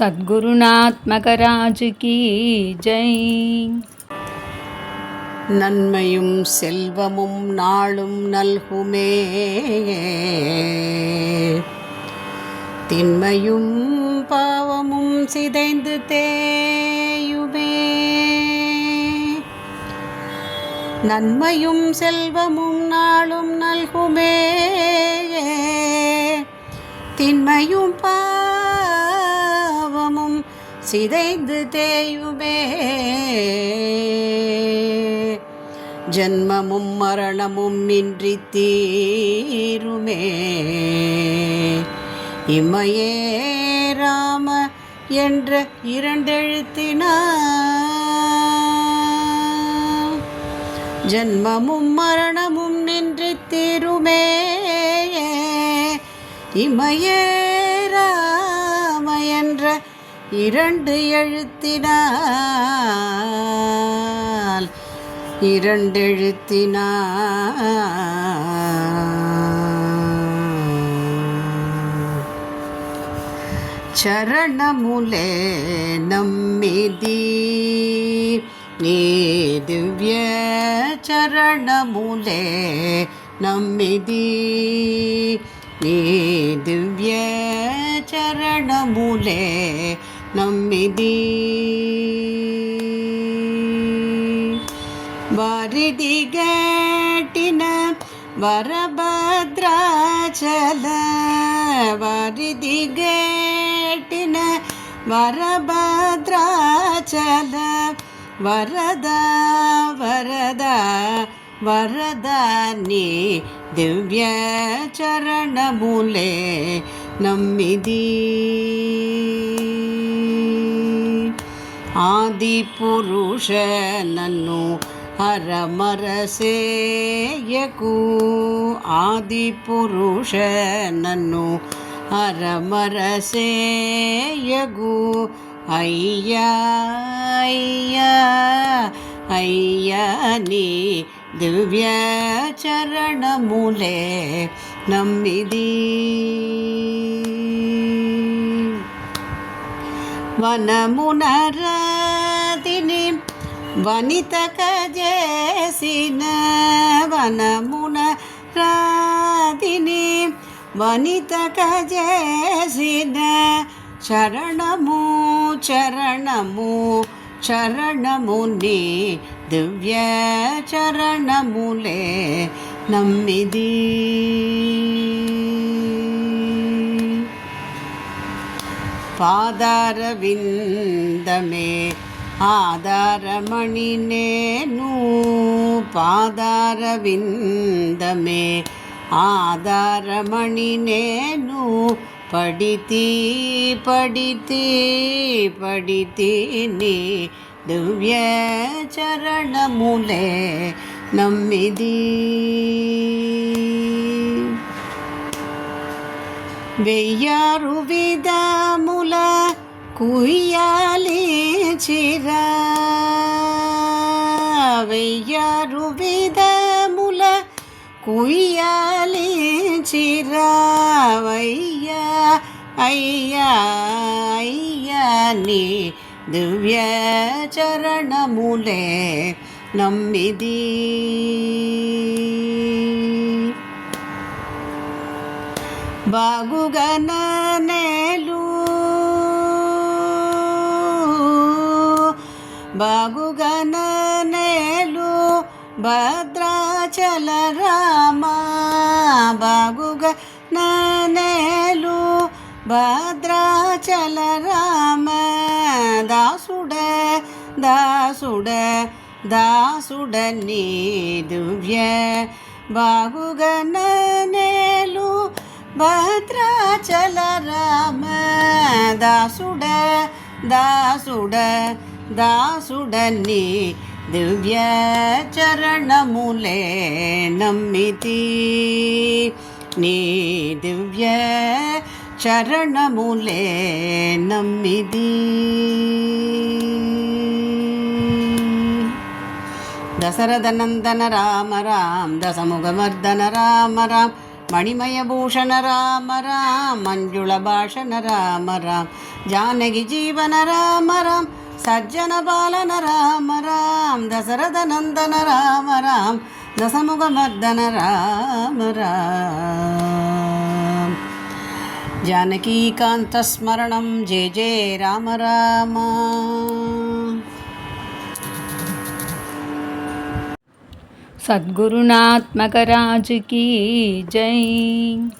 சத்குருநாத்மகராஜுக்கு ஜெய். நன்மையும் செல்வமும் நாளும் நல்குமே. திண்மையும் பாவமும் சிதைந்து தேயுமே. நன்மையும் செல்வமும் நாளும் நல்குமே. திண்மையும் பா சிதைந்து தேயுமே. ஜன்மமும் மரணமும் இன்றி தீருமே. இமையே ராம என்ற இரண்டெழுத்தினார் ஜன்மமும் மரணமும் நின்று தீருமே. இமையே இரண்டு எழுத்தினால் இரண்டெழுத்தினார் சரணமுலே நம்மிதி நீ திவ்ய சரணமுலே நம்மிதி நீ திவ்ய சரணமுலே నమ్మిది వారిది గట్టిన వరభద్రాచల వారిది గట్టిన వరభద్రాచల వరద వరద వరద నీ దివ్య చరణములే నమ్మిది ఆది పురుష నన్ను హరమరసేయకు. ఆది పురుష నన్ను హరమరసేయగు అయ్యా అయ్యా అయ్యా నీ దివ్య చరణములే నమ్మిది. వనమునరాతిని వనితక చేసిన వనమున రాతిని వనితక చేసిన చరణము చరణము చరణముని దివ్య చరణములే నమ్మిది. పాదారవిందమే ఆధారమణి నేను పాదారవిందమే ఆధారమణి నేను పడితి పడితి పడితి నీ దివ్య చరణములే నమ్మిది వెయ్యారు విధముల కుయ్యాలిచిరా వెయ్యారు విధముల కుయ్యాలి వయ్యా అయ్యా అయ్యా నీ దివ్య చరణములే నమ్మిది. బాగుగన నేలు బాగుగన నేలు భద్రాచల రామ బాగుగ నేలు భద్రాచల రామ దాసుడ దాసుడ దాసుడ నీ దివ్య బాగుగన దాసుడ దాసుడ దాసుడని దివ్య చరణములే నమ్మితి నీ దివ్య చరణములే నమ్మిది దశరథనందన రామ రామ దశముఖమర్దన రామ రామ మణిమయభూషణ రామ రామ మంజుళ భాషణ రామ రామ జానకి జీవన రామ రామ సజ్జన పాలన రామ రామ దశరథ నందన రామ రామ దశముఖ మర్దన రామ రామ. జానకీకాంతస్మరణం జయ జయ రామ రామ. सद्गुरुनात्मकराज की जय।